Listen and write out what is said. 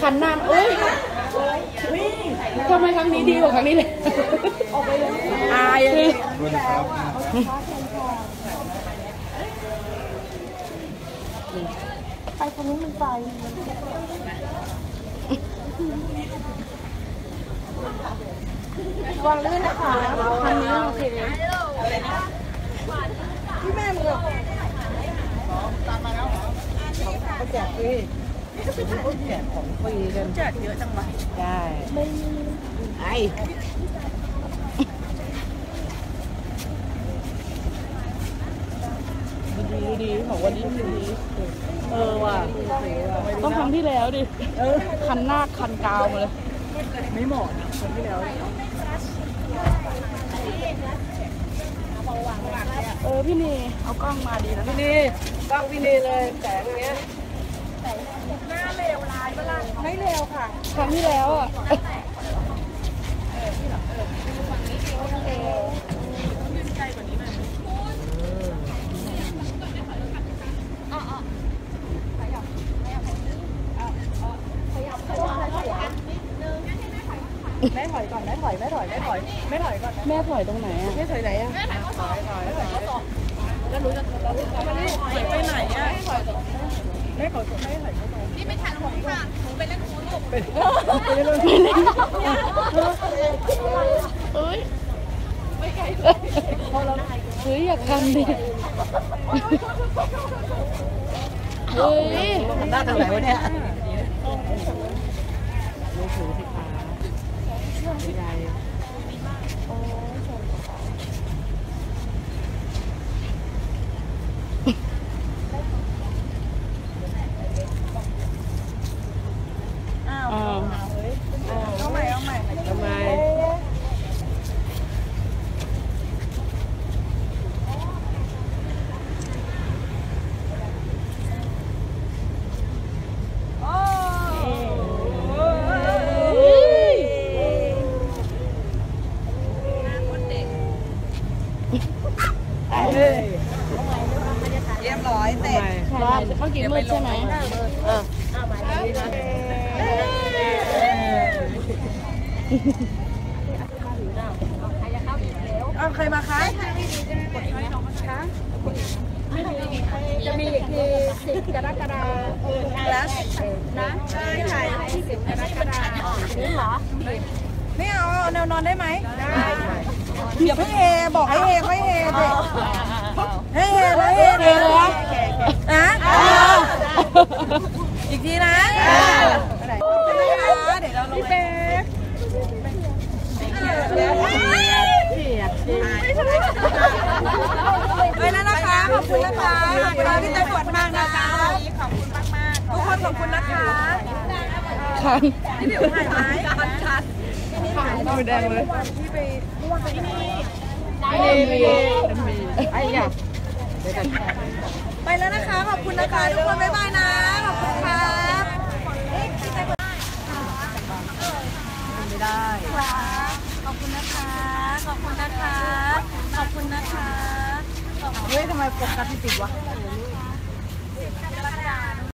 คันหน้าเอ้ยทำไมครั้งนี้ดีกว่าครั้งนี้เลยอายเลยไปคนนี้มันไปวางลื่นนะคะครั้งนี้โอเคพี่แม่มึงอะเขาแจกฟรี เขาแจกของฟรีกันแจกเยอะจังวะใช่ไอ้ดูดีดูดีของวันนี้ดูดีเออว่ะต้องครั้งที่แล้วดิเออคันหน้าคันกาวมาเลย ไม่เหมาะนะคนที่แล้วเออพี่เนเอากล้องมาดีนะพี่นีกล้องพี่นีเลยแสงเนี้ยไม่เร็วค่ะ ครั้งที่แล้วอะแม่ถอยก่อนแม่ถอยแม่ถอยแม่ถอยแม่ถอยก่อนแม่ถอยตรงไหนอะแม่ถอยไหนอะถอยถอยถอยแล้วรู้จะเราถอยไปไหนอะ แม่ขอแม่ถอยเข้าไปนี่ไม่ทันผมค่ะหนูไปเล่นโคลูกไปเล่นลูกเอ้ยเฮ้ยอยากทำดิเฮ้ยหน้าทางไหนวะเนี่ยอ้าว อ้าว เอาใหม่เอาใหม่ทำไม เรียบร้อยเสร็จใช่เมื่อกี้มืดใช่ไหมเออเอาใครมาคะจะมีอีกทีสิบกรกฎาคมนะใช่ค่ะที่สิบกรกฎาคมนี่เหรอ ไม่เอาเอาแนวนอนได้ไหมได้อย่าเพิ่งเฮบอกให้เฮค่อยเฮเด็กให้เฮแล้วเฮเฮเลยอะนะอีกทีนะเดี๋ยวเราลงไปไปแล้วนะคะขอบคุณนะคะขอบคุณพี่ตำรวจมากนะคะขอบคุณมากมากทุกคนขอบคุณนะคะคันพี่ผิวถ่ายไหมชัดชัด มือแดงเลยที่ไปเมื่อวานไปที่นี่ไม่มีมีไอ้ยะไปแล้วนะคะ ขอบคุณนะคะทุกคนบ๊ายบายนะ ขอบคุณครับไม่ได้ขอบคุณนะคะ ขอบคุณนะคะ ขอบคุณนะคะเฮ้ยทำไมโฟกัสที่ติดวะ